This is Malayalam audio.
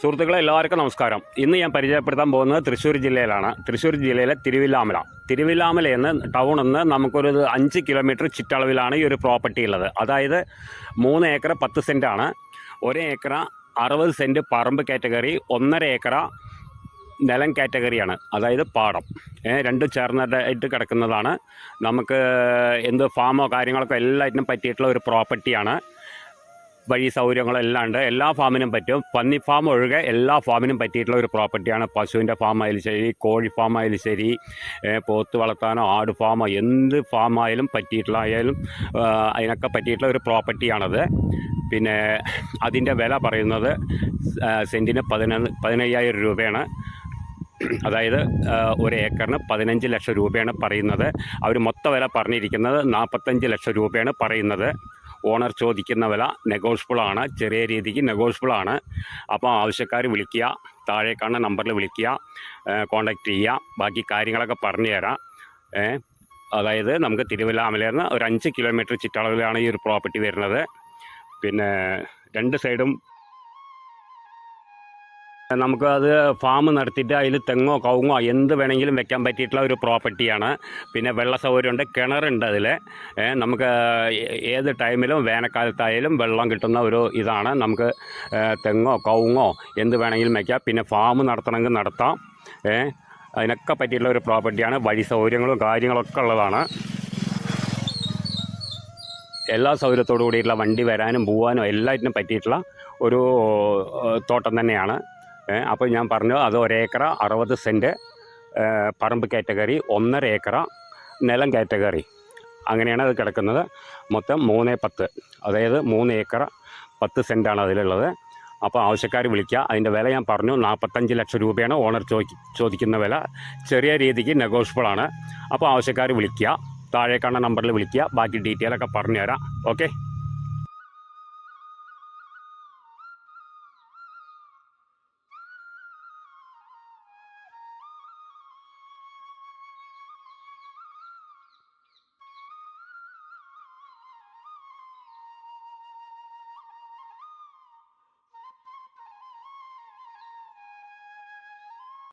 സുഹൃത്തുക്കളെ എല്ലാവർക്കും നമസ്കാരം. ഇന്ന് ഞാൻ പരിചയപ്പെടുത്താൻ പോകുന്നത് തൃശ്ശൂർ ജില്ലയിലാണ്. തൃശ്ശൂർ ജില്ലയിലെ തിരുവില്ലാമല. തിരുവില്ലാമല എന്ന് ടൗണിൽ നിന്ന് നമുക്കൊരു അഞ്ച് കിലോമീറ്റർ ചുറ്റളവിലാണ് ഈ ഒരു പ്രോപ്പർട്ടി ഉള്ളത്. അതായത് മൂന്ന് ഏക്കർ പത്ത് സെന്റാണ് ഒരു ഏക്കർ അറുപത് സെന്റ് പറമ്പ് കാറ്റഗറി ഒന്നര ഏക്കർ നിലം കാറ്റഗറിയാണ് അതായത് പാടം. രണ്ട് ചേർന്നതായിട്ട് കിടക്കുന്നതാണ്. നമുക്ക് എന്ത് ഫാമോ കാര്യങ്ങളൊക്കെ എല്ലാറ്റിനും പറ്റിയിട്ടുള്ള ഒരു പ്രോപ്പർട്ടിയാണ് വഴി സൗകര്യങ്ങളെല്ലാം ഉണ്ട്. എല്ലാ ഫാമിനും പറ്റും. പന്നി ഫാം ഒഴികെ എല്ലാ ഫാമിനും പറ്റിയിട്ടുള്ള ഒരു പ്രോപ്പർട്ടിയാണ് പശുവിന്റെ ഫാം ആയാലും ശരി കോഴി ഫാം ആയാലും ശരി പോത്ത് വളർത്താനോ ആട് ഫാമോ എന്ത് പറ്റിയിട്ടുള്ള ആയാലും ആ, അതിനൊക്കെ പറ്റിയിട്ടുള്ള ഒരു പ്രോപ്പർട്ടിയാണത് പിന്നെ അതിന്റെ വില പറയുന്നത് സെന്റിന് പതിനൊന്ന് പതിനയ്യായിരം രൂപയാണ്. അതായത് ഒരു ഏക്കറിന് പതിനഞ്ച് ലക്ഷം രൂപയാണ് പറയുന്നത്. അവർ മൊത്ത വില പറഞ്ഞിരിക്കുന്നത് നാൽപ്പത്തഞ്ച് ലക്ഷം രൂപയാണ് പറയുന്നത്. ഓണർ ചോദിക്കുന്ന വില നെഗോഷ്യബിൾ ആണ് ചെറിയ രീതിക്ക് നെഗോഷ്യബിൾ ആണ് അപ്പോൾ ആവശ്യക്കാർ വിളിക്കുക താഴെ കാണുന്ന നമ്പറിൽ വിളിക്കുക കോണ്ടാക്ട് ചെയ്യുക. ബാക്കി കാര്യങ്ങളൊക്കെ പറഞ്ഞു തരാം. അതായത് നമുക്ക് തിരുവല്ലാമലേന്ന് ഒരു അഞ്ച് കിലോമീറ്റർ ചുറ്റളവിലാണ് ഈ ഒരു പ്രോപ്പർട്ടി വരുന്നത്. പിന്നെ രണ്ട് സൈഡും നമുക്ക് അത് ഫാം നടത്തിയിട്ട് അതിൽ തെങ്ങോ കവുങ്ങോ എന്ത് വേണമെങ്കിലും വെക്കാൻ പറ്റിയിട്ടുള്ള ഒരു പ്രോപ്പർട്ടിയാണ് പിന്നെ വെള്ള സൗകര്യമുണ്ട് കിണറുണ്ട് അതിൽ നമുക്ക് ഏത് ടൈമിലും വേനൽക്കാലത്തായാലും വെള്ളം കിട്ടുന്ന ഒരു ഇതാണ്. നമുക്ക് തെങ്ങോ കവുങ്ങോ എന്ത് വേണമെങ്കിലും വെക്കാം. പിന്നെ ഫാം നടത്തണമെങ്കിൽ നടത്താം. അതിനൊക്കെ പറ്റിയിട്ടുള്ള ഒരു പ്രോപ്പർട്ടിയാണ് വഴി സൗകര്യങ്ങളും കാര്യങ്ങളൊക്കെ ഉള്ളതാണ്. എല്ലാ സൗകര്യത്തോടു കൂടിയിട്ടുള്ള വണ്ടി വരാനും പോകാനും എല്ലാറ്റിനും പറ്റിയിട്ടുള്ള ഒരു തോട്ടം തന്നെയാണ്. അപ്പോൾ ഞാൻ പറഞ്ഞു അത് ഒരേക്കറ അറുപത് സെന്റ് പറമ്പ് കാറ്റഗറി ഒന്നര ഏക്കറ നിലം കാറ്റഗറി. അങ്ങനെയാണ് അത് കിടക്കുന്നത്. മൊത്തം മൂന്ന് പത്ത്. അതായത് മൂന്ന് ഏക്കർ പത്ത് സെന്റാണ് അതിലുള്ളത്. അപ്പോൾ ആവശ്യക്കാർ വിളിക്കുക. അതിന്റെ വില ഞാൻ പറഞ്ഞു നാൽപ്പത്തഞ്ച് ലക്ഷം രൂപയാണ് ഓണർ ചോദി ചോദിക്കുന്ന വില. ചെറിയ രീതിക്ക് നെഗോഷ്യബിൾ ആണ്. അപ്പോൾ ആവശ്യക്കാർ വിളിക്കുക. താഴെ കാണുന്ന നമ്പറിൽ വിളിക്കുക. ബാക്കി ഡീറ്റെയിൽ ഒക്കെ പറഞ്ഞു തരാം ഓക്കെ